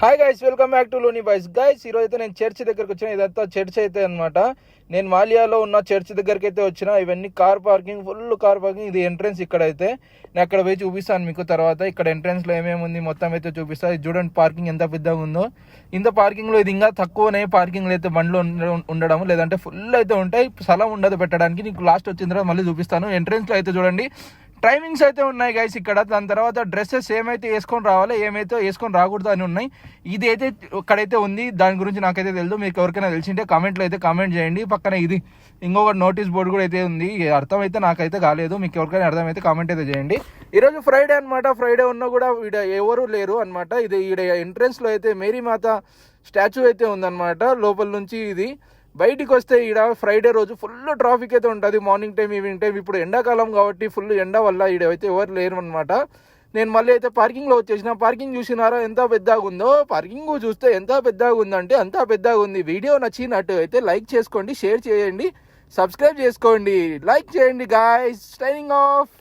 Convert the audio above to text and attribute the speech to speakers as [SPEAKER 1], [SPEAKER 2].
[SPEAKER 1] Hi guys welcome back to లోని boys guys ఈరోజు అయితే నేను చర్చ్ దగ్గరకు వచ్చిన ఇదంతా చర్చ్ అయితే అన్నమాట. నేను మాలియాలో ఉన్న చర్చ్ దగ్గరికి అయితే వచ్చిన ఇవన్నీ car parking full car parking ఇది ఎంట్రన్స్ ఇక్కడ అయితే నేను అక్కడ పోయి చూపిస్తాను మీకు తర్వాత. ఇక్కడ ఎంట్రన్స్లో ఏమేమి ఉంది మొత్తం అయితే చూపిస్తాను ఇది చూడండి పార్కింగ్ ఎంత పెద్దగా ఉందో. ఇంత పార్కింగ్లో ఇది ఇంకా తక్కువనే పార్కింగ్ అయితే బండ్లు ఉండడం లేదంటే ఫుల్ అయితే ఉంటాయి. స్థలం ఉండదు పెట్టడానికి. నీకు లాస్ట్ వచ్చిన తర్వాత మళ్ళీ చూపిస్తాను. ఎంట్రన్స్లో అయితే చూడండి టైమింగ్స్ అయితే ఉన్నాయి గైస్ ఇక్కడ. దాని తర్వాత డ్రెస్సెస్ ఏమైతే వేసుకొని రావాలో ఏమైతే వేసుకొని రాకూడదు అని ఉన్నాయి. ఇది అయితే ఇక్కడైతే ఉంది. దాని గురించి నాకైతే తెలియదు మీకు ఎవరికైనా తెలిసింటే కామెంట్లో అయితే కామెంట్ చేయండి. పక్కన ఇది ఇంకొక నోటీస్ బోర్డు కూడా అయితే ఉంది. అర్థమైతే అర్థం అయితే నాకైతే కాలేదు. మీకు ఎవరికైనా అర్థమైతే కామెంట్ అయితే చేయండి. ఈరోజు ఫ్రైడే అనమాట ఫ్రైడే ఉన్నా కూడా ఈడ ఎవరు లేరు అన్నమాట. ఇది ఈడ ఎంట్రెన్స్లో అయితే మేరీ మాత స్టాచ్యూ అయితే ఉందన్నమాట. లోపల నుంచి ఇది బయటికి వస్తే ఈడ ఫ్రైడే రోజు ఫుల్ ట్రాఫిక్ అయితే ఉంటుంది. మార్నింగ్ టైం ఈవినింగ్ టైం ఇప్పుడు ఎండాకాలం కాబట్టి ఫుల్ ఎండ వల్ల ఈడ అయితే ఎవరు లేరు అనమాట నేను మళ్ళీ అయితే పార్కింగ్లో వచ్చేసిన. పార్కింగ్ చూసినారా? ఎంత పెద్దగా ఉందో పార్కింగ్ చూస్తే ఎంత పెద్దగా ఉందంటే అంత పెద్దగా ఉంది వీడియో నచ్చినట్టు అయితే లైక్ చేసుకోండి షేర్ చేయండి సబ్స్క్రైబ్ చేసుకోండి. లైక్ చేయండి గాయస్ స్టైనింగ్ ఆఫ్